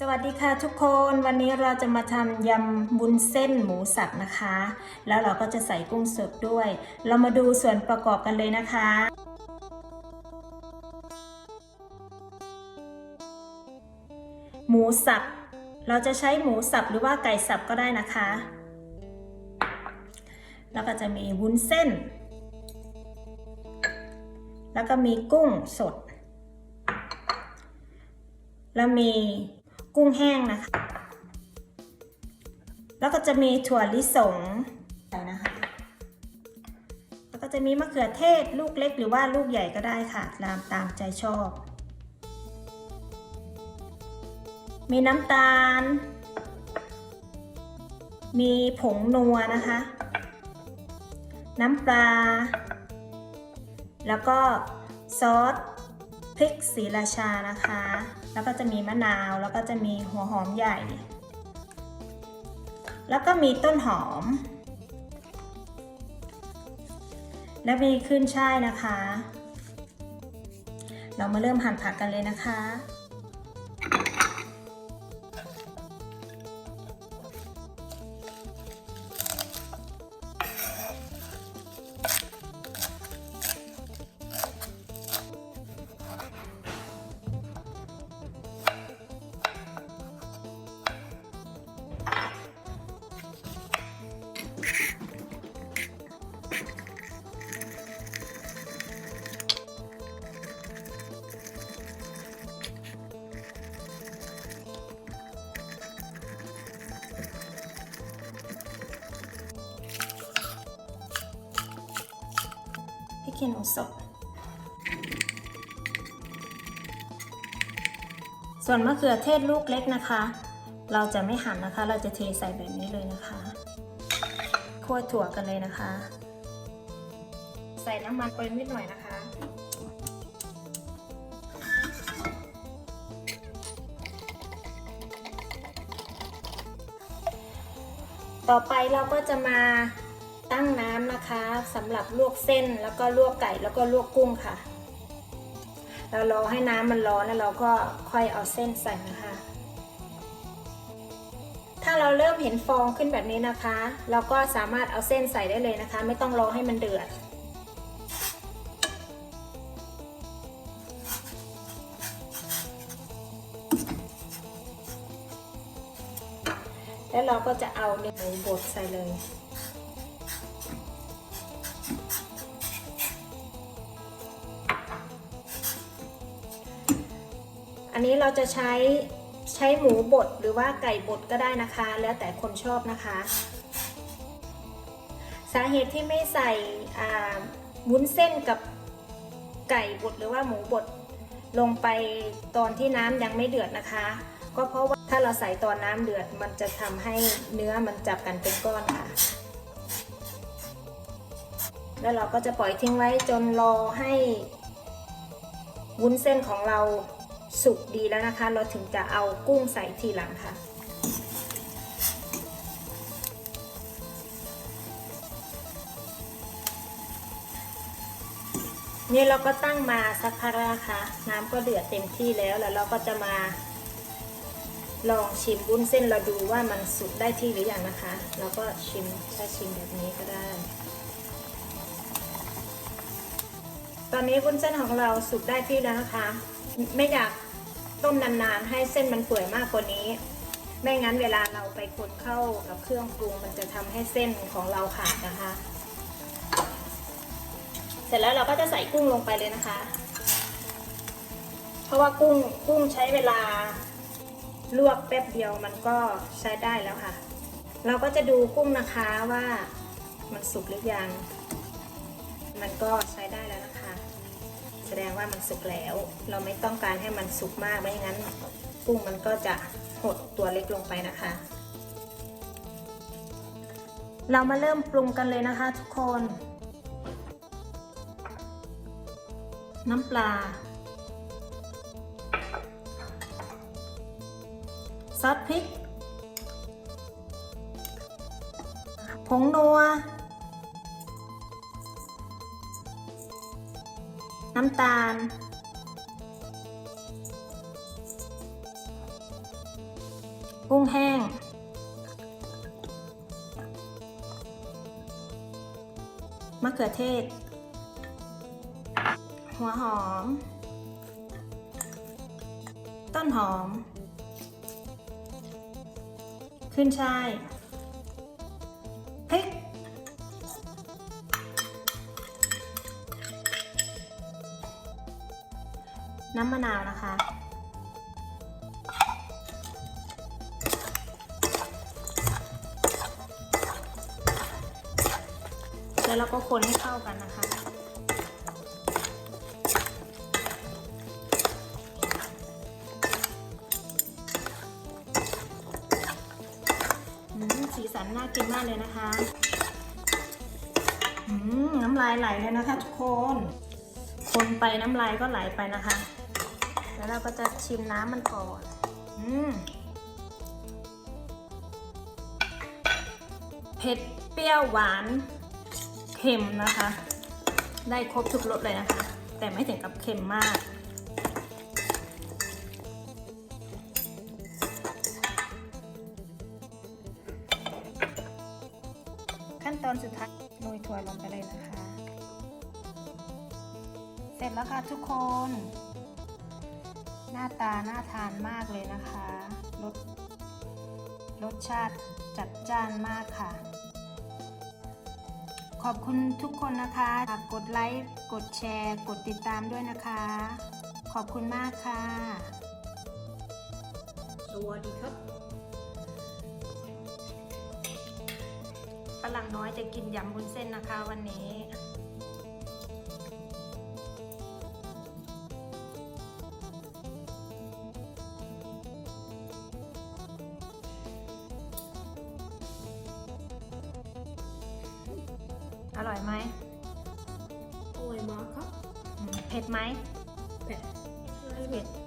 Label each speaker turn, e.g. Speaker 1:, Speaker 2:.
Speaker 1: สวัสดีค่ะทุกคนวันนี้เราจะมาทำยำบุญเส้นหมูสับนะคะ แล้วเราก็จะใส่กุ้งสดด้วย เรามาดูส่วนประกอบกันเลยนะคะ หมูสับ เราจะใช้หมูสับหรือว่าไก่สับก็ได้นะคะ แล้วก็จะมีวุ้นเส้น แล้วก็มีกุ้งสด แล้วมี กุ้งแห้งนะคะ แล้วก็จะมีถั่วลิสงนะคะแล้วก็จะมีมะเขือเทศลูกเล็กหรือว่าลูกใหญ่ก็ได้ค่ะตามตามใจชอบ มีน้ำตาล มีผงนัวนะคะ น้ำปลา แล้วก็ซอส พริกสีราชานะคะ แล้วก็จะมีมะนาว แล้วก็จะมีหัวหอมใหญ่ แล้วก็มีต้นหอม และมีขึ้นช่ายนะคะ เรามาเริ่มหั่นผักกันเลยนะคะ พริกขี้หนูสดส่วนมะเขือเทศลูกเล็กนะคะ เราจะไม่หั่นนะคะ เราจะเทใส่แบบนี้เลยนะคะคั่วถั่วกันเลยนะคะ ใส่น้ำมันไปนิดหน่อยนะคะ ต่อไปเราก็จะมา ตั้งน้ำนะคะสำหรับลวกเส้นแล้วก็ลวกไก่แล้วก็ลวกกุ้งค่ะ เรารอให้น้ำมันร้อนแล้วเราก็ค่อยเอาเส้นใส่นะคะ ถ้าเราเริ่มเห็นฟองขึ้นแบบนี้นะคะ เราก็สามารถเอาเส้นใส่ได้เลยนะคะ ไม่ต้องรอให้มันเดือดแล้วเราก็จะเอาเนื้อหมูบดใส่เลย อันนี้เราจะใช้ใช้หมูบดหรือว่าไก่บดก็ได้นะคะ แล้วแต่คนชอบนะคะ สาเหตุที่ไม่ใส่วุ้นเส้นกับไก่บดหรือว่าหมูบดลงไปตอนที่น้ำยังไม่เดือดนะคะ ก็เพราะว่าถ้าเราใส่ตอนน้ำเดือดมันจะทำให้เนื้อมันจับกันเป็นก้อนค่ะ แล้วเราก็จะปล่อยทิ้งไว้จนรอให้วุ้นเส้นของเรา สุกดีแล้วนะคะ เราถึงจะเอากุ้งใส่ทีหลังค่ะ นี่เราก็ตั้งมาสักพักแล้วนะคะ น้ำก็เดือดเต็มที่แล้วแล้วเราก็จะมา ลองชิมวุ้นเส้นเราดูว่ามันสุกได้ที่หรือยังนะคะ เราก็ชิมถ้าชิมแบบนี้ก็ได้ตอนนี้วุ้นเส้นของเราสุกได้ที่แล้วนะคะ ไม่อยาก ต้มนานๆ ให้เส้นมันเปื่อยมากกว่านี้ ไม่งั้นเวลาเราไปคนเข้ากับเครื่องปรุงมันจะทำให้เส้นของเราขาดนะคะ เสร็จแล้วเราก็จะใส่กุ้งลงไปเลยนะคะ เพราะว่ากุ้งกุ้งใช้เวลาลวกแป๊บเดียวมันก็ใช้ได้แล้วค่ะ เราก็จะดูกุ้งนะคะว่ามันสุกหรือยัง มันก็ใช้ได้แล้ว แสดงว่ามันสุกแล้ว เราไม่ต้องการให้มันสุกมากไม่งั้น กุ้งมันก็จะหดตัวเล็กลงไปนะคะ เรามาเริ่มปรุงกันเลยนะคะทุกคน น้ำปลา ซอสพริก ผงนัว น้ำตาล กุ้งแห้ง มะเขือเทศ หัวหอม ต้นหอม ขึ้นช่ายพริก น้ำมะนาวนะคะ แล้วเราก็คนให้เข้ากันนะคะสีสันน่ากินมากเลยนะคะน้ำลายไหลเลยนะคะทุกคน คนไปน้ำลายก็ไหลไปนะคะ แล้วเราก็จะชิมน้ำมันก่อน อืม เผ็ด เปรี้ยว หวาน เค็มนะคะ ได้ครบทุกรสเลยนะคะ แต่ไม่ถึงกับเค็มมากขั้นตอนสุดท้ายโรยถั่วลงไปเลยนะคะ เสร็จแล้วค่ะทุกคน หน้าตาน่าทานมากเลยนะคะรสรสชาติจัดจ้านมากค่ะ ขอบคุณทุกคนนะคะฝากกดไลค์กดแชร์ กดติดตามด้วยนะคะ ขอบคุณมากค่ะ สวัสดีครับฝรั่งน้อยจะกินยำบุญเส้นนะคะวันนี้ ร่อยไหม
Speaker 2: อร่อยมากครับ
Speaker 1: อืมเผ็ดไหม
Speaker 2: เผ็ด
Speaker 1: เผ็ด